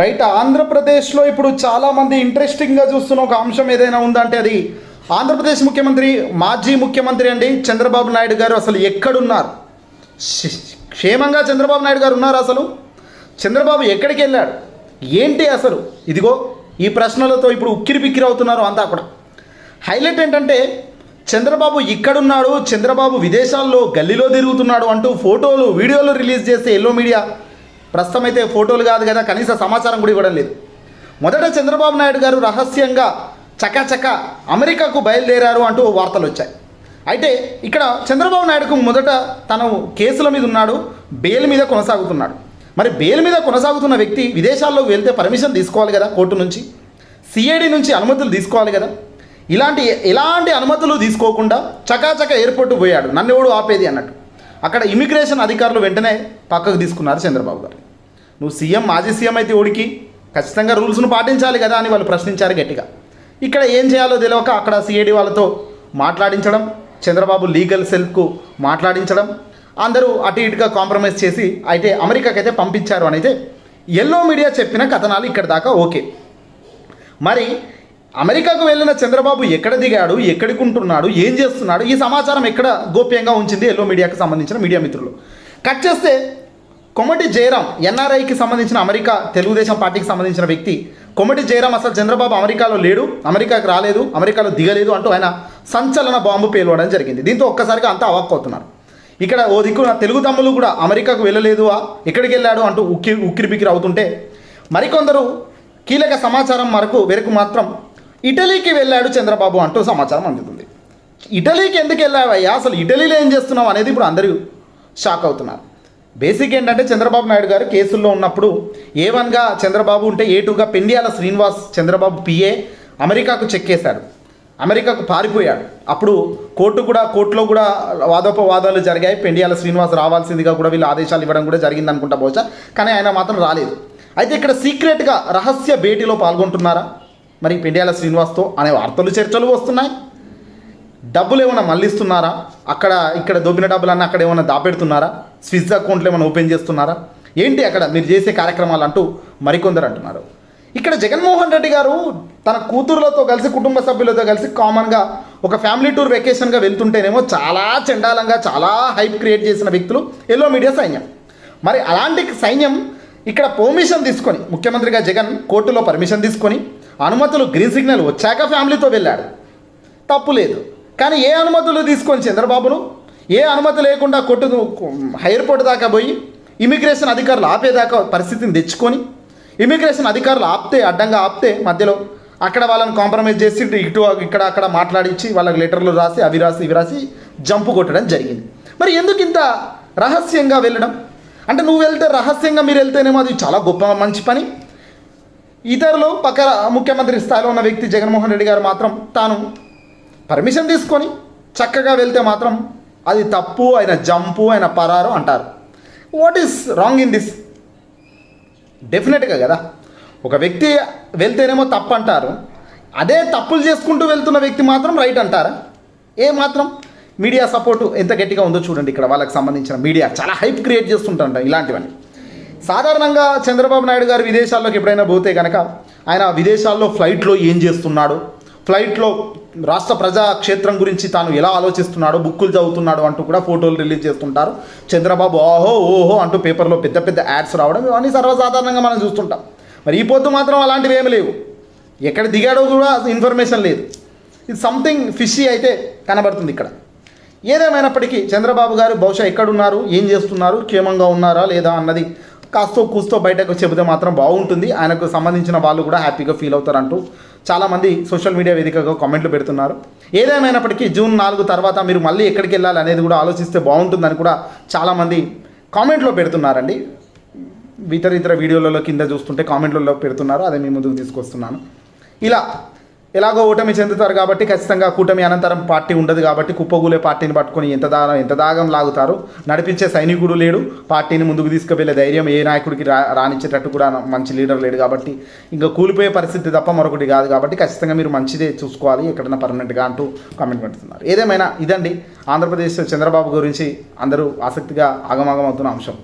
Right ఆంధ్రప్రదేశ్లో ఇప్పుడు చాలామంది ఇంట్రెస్టింగ్గా చూస్తున్న ఒక అంశం ఏదైనా ఉందంటే అది ఆంధ్రప్రదేశ్ ముఖ్యమంత్రి మాజీ ముఖ్యమంత్రి అండి చంద్రబాబు నాయుడు గారు అసలు ఎక్కడున్నారు? క్షేమంగా చంద్రబాబు నాయుడు గారు ఉన్నారు అసలు? చంద్రబాబు ఎక్కడికి వెళ్ళాడు? ఏంటి అసలు? ఇదిగో ఈ ప్రశ్నలతో ఇప్పుడు ఉక్కిరి బిక్కిరి అవుతున్నారు అంతా కూడా. హైలైట్ ఏంటంటే చంద్రబాబు ఇక్కడున్నాడు చంద్రబాబు విదేశాల్లో గల్లీలో తిరుగుతున్నాడు అంటూ ఫోటోలు వీడియోలు రిలీజ్ చేస్తే ఎల్లో మీడియా ప్రస్తుతం అయితే ఫోటోలు కాదు కదా కనీస సమాచారం కూడా ఇవ్వడం లేదు. మొదట చంద్రబాబు నాయుడు గారు రహస్యంగా చకచక అమెరికాకు బయలుదేరారు అంటూ వార్తలు వచ్చాయి. అయితే ఇక్కడ చంద్రబాబు నాయుడుకు మొదట తను కేసుల మీద ఉన్నాడు బెయిల్ మీద కొనసాగుతున్నాడు. మరి బెయిల్ మీద కొనసాగుతున్న వ్యక్తి విదేశాల్లో వెళ్తే పర్మిషన్ తీసుకోవాలి కదా కోర్టు నుంచి? సిఐడి నుంచి అనుమతులు తీసుకోవాలి కదా? ఇలాంటి ఎలాంటి అనుమతులు తీసుకోకుండా చకాచక ఎయిర్పోర్ట్ పోయాడు. నన్ను ఎవడు ఆపేది అన్నట్టు. అక్కడ ఇమిగ్రేషన్ అధికారులు వెంటనే పక్కకు తీసుకున్నారు చంద్రబాబు గారు. నువ్వు సీఎం మాజీ సీఎం అయితే ఓడికి ఖచ్చితంగా రూల్స్ను పాటించాలి కదా అని వాళ్ళు ప్రశ్నించారు గట్టిగా. ఇక్కడ ఏం చేయాలో తెలియక అక్కడ సిఐడి వాళ్ళతో మాట్లాడించడం చంద్రబాబు లీగల్ సెల్కు మాట్లాడించడం అందరూ అటు ఇటుగా కాంప్రమైజ్ చేసి అయితే అమెరికాకైతే అయితే పంపించారు అని అయితే ఎల్లో మీడియా చెప్పిన కథనాలు ఇక్కడ దాకా ఓకే. మరి అమెరికాకు వెళ్ళిన చంద్రబాబు ఎక్కడ దిగాడు ఎక్కడికుంటున్నాడు ఏం చేస్తున్నాడు ఈ సమాచారం ఎక్కడ గోప్యంగా ఉంచింది ఎల్లో మీడియాకు సంబంధించిన మీడియా మిత్రులు. కట్ చేస్తే కొమటి జయరాం ఎన్ఆర్ఐకి సంబంధించిన అమెరికా తెలుగుదేశం పార్టీకి సంబంధించిన వ్యక్తి. కొమటి జయరాం అసలు చంద్రబాబు అమెరికాలో లేడు అమెరికాకు రాలేదు అమెరికాలో దిగలేదు అంటూ ఆయన సంచలన బాంబు పేలవడం జరిగింది. దీంతో ఒక్కసారిగా అంతా అవాక్కవుతున్నారు ఇక్కడ ఓ దిక్కు తెలుగు తమ్ములు కూడా అమెరికాకు వెళ్ళలేదు ఎక్కడికి వెళ్ళాడు అంటూ ఉక్కి ఉక్కిరి బిక్కిరి అవుతుంటే మరికొందరు కీలక సమాచారం మరకు వెరకు మాత్రం ఇటలీకి వెళ్ళాడు చంద్రబాబు అంటూ సమాచారం అందుతుంది. ఇటలీకి ఎందుకు వెళ్ళావయ్యా? అసలు ఇటలీలో ఏం చేస్తున్నావు అనేది ఇప్పుడు అందరూ షాక్ అవుతున్నారు. బేసిక్ ఏంటంటే చంద్రబాబు నాయుడు గారు కేసుల్లో ఉన్నప్పుడు ఏ వన్గా చంద్రబాబు ఉంటే ఏ టూగా పెండియాల శ్రీనివాస్ చంద్రబాబు పిఏ అమెరికాకు చెక్కేశాడు అమెరికాకు పారిపోయాడు. అప్పుడు కోర్టు కూడా కోర్టులో కూడా వాదోపవాదాలు జరిగాయి. పెండియాల శ్రీనివాస్ రావాల్సిందిగా కూడా వీళ్ళు ఆదేశాలు ఇవ్వడం కూడా జరిగింది అనుకుంటా బహుశా. కానీ ఆయన మాత్రం రాలేదు. అయితే ఇక్కడ సీక్రెట్గా రహస్య భేటీలో పాల్గొంటున్నారా? మరి పెండియాల శ్రీనివాస్తో అనే వార్తలు చర్చలు వస్తున్నాయి. డబ్బులు ఏమైనా మళ్ళిస్తున్నారా? అక్కడ ఇక్కడ దొబ్బిన డబ్బులన్నీ అక్కడ ఏమైనా దాపెడుతున్నారా? స్విస్ అకౌంట్లు ఏమైనా ఓపెన్ చేస్తున్నారా? ఏంటి అక్కడ మీరు చేసే కార్యక్రమాలు అంటూ మరికొందరు అంటున్నారు. ఇక్కడ జగన్మోహన్ రెడ్డి గారు తన కూతురులతో కలిసి కుటుంబ సభ్యులతో కలిసి కామన్గా ఒక ఫ్యామిలీ టూర్ వెకేషన్గా వెళ్తుంటేనేమో చాలా చండాలంగా చాలా హైప్ క్రియేట్ చేసిన వ్యక్తులు ఎల్లో మీడియా సైన్యం. మరి అలాంటి సైన్యం ఇక్కడ పర్మిషన్ తీసుకొని ముఖ్యమంత్రిగా జగన్ కోర్టులో పర్మిషన్ తీసుకొని అనుమతులు గ్రీన్ సిగ్నల్ వచ్చాక ఫ్యామిలీతో వెళ్ళాడు. తప్పు లేదు. కానీ ఏ అనుమతులు తీసుకొని చంద్రబాబును? ఏ అనుమతి లేకుండా కొట్టు ఎయిర్పోర్ట్ దాకా పోయి ఇమిగ్రేషన్ అధికారులు ఆపేదాకా పరిస్థితిని తెచ్చుకొని ఇమిగ్రేషన్ అధికారులు ఆపితే అడ్డంగా ఆపితే మధ్యలో అక్కడ వాళ్ళని కాంప్రమైజ్ చేసి ఇటు ఇక్కడ అక్కడ మాట్లాడించి వాళ్ళకి లెటర్లు రాసి అవి రాసి ఇవి రాసి జంపు కొట్టడం జరిగింది. మరి ఎందుకు ఇంత రహస్యంగా వెళ్ళడం? అంటే నువ్వు వెళ్తే రహస్యంగా మీరు వెళ్తేనేమో అది చాలా గొప్ప మంచి పని. ఇతరులు పక్క ముఖ్యమంత్రి స్థాయిలో ఉన్న వ్యక్తి జగన్మోహన్ రెడ్డి గారు మాత్రం తాను పర్మిషన్ తీసుకొని చక్కగా వెళ్తే మాత్రం అది తప్పు ఆయన జంపు ఆయన పరారు అంటారు. What is wrong in this డెఫినెట్గా కదా. ఒక వ్యక్తి వెళ్తేనేమో తప్పు అంటారు. అదే తప్పులు చేసుకుంటూ వెళ్తున్న వ్యక్తి మాత్రం రైట్ అంటారా? ఏ మాత్రం? మీడియా సపోర్టు ఎంత గట్టిగా ఉందో చూడండి ఇక్కడ. వాళ్ళకి సంబంధించిన మీడియా చాలా హైప్ క్రియేట్ చేస్తుంటారంట ఇలాంటివన్నీ. సాధారణంగా చంద్రబాబు నాయుడు గారు విదేశాల్లోకి ఎప్పుడైనా పోతే కనుక ఆయన విదేశాల్లో ఫ్లైట్లో ఏం చేస్తున్నాడు? ఫ్లైట్లో రాష్ట్ర ప్రజా క్షేత్రం గురించి తాను ఎలా ఆలోచిస్తున్నాడో బుక్కులు చదువుతున్నాడు అంటూ కూడా ఫోటోలు రిలీజ్ చేస్తుంటారు. చంద్రబాబు ఓహో ఓహో అంటూ పేపర్లో పెద్ద పెద్ద యాడ్స్ రావడం ఇవన్నీ సర్వసాధారణంగా మనం చూస్తుంటాం. మరి ఈ పొద్దు మాత్రం అలాంటివి ఏమి లేవు. ఎక్కడ దిగాడో కూడా ఇన్ఫర్మేషన్ లేదు. ఇది సంథింగ్ ఫిషీ అయితే కనబడుతుంది ఇక్కడ. ఏదేమైనప్పటికీ చంద్రబాబు గారు బహుశా ఎక్కడున్నారు ఏం చేస్తున్నారు క్షేమంగా ఉన్నారా లేదా అన్నది కాస్తో కూస్తో బయటకు చెబితే మాత్రం బాగుంటుంది. ఆయనకు సంబంధించిన వాళ్ళు కూడా హ్యాపీగా ఫీల్ అవుతారంటూ చాలామంది సోషల్ మీడియా వేదికగా కామెంట్లు పెడుతున్నారు. ఏదేమైనప్పటికీ జూన్ నాలుగు తర్వాత మీరు మళ్ళీ ఎక్కడికి వెళ్ళాలి అనేది కూడా ఆలోచిస్తే బాగుంటుందని కూడా చాలామంది కామెంట్లో పెడుతున్నారండి. ఇతర ఇతర వీడియోలలో కింద చూస్తుంటే కామెంట్లలో పెడుతున్నారు. అదే మీ ముందుకు తీసుకొస్తున్నాను. ఇలా ఎలాగో ఓటమి చెందుతారు కాబట్టి ఖచ్చితంగా కూటమి అనంతరం పార్టీ ఉండదు కాబట్టి కుప్పగూలే పార్టీని పట్టుకొని ఎంత దాగం ఎంత దాగం లాగుతారు? నడిపించే సైనికుడు లేడు. పార్టీని ముందుకు తీసుకువెళ్ళే ధైర్యం ఏ నాయకుడికి రా రాణించేటట్టు కూడా మంచి లీడర్ లేడు కాబట్టి ఇంకా కూలిపోయే పరిస్థితి తప్ప మరొకటి కాదు కాబట్టి ఖచ్చితంగా మీరు మంచిదే చూసుకోవాలి. ఎక్కడన్నా పర్మనెంట్గా అంటూ కామెంట్ పెడుతున్నారు. ఏదేమైనా ఇదండి. ఆంధ్రప్రదేశ్ చంద్రబాబు గురించి అందరూ ఆసక్తిగా ఆగమాగం అవుతున్న అంశం.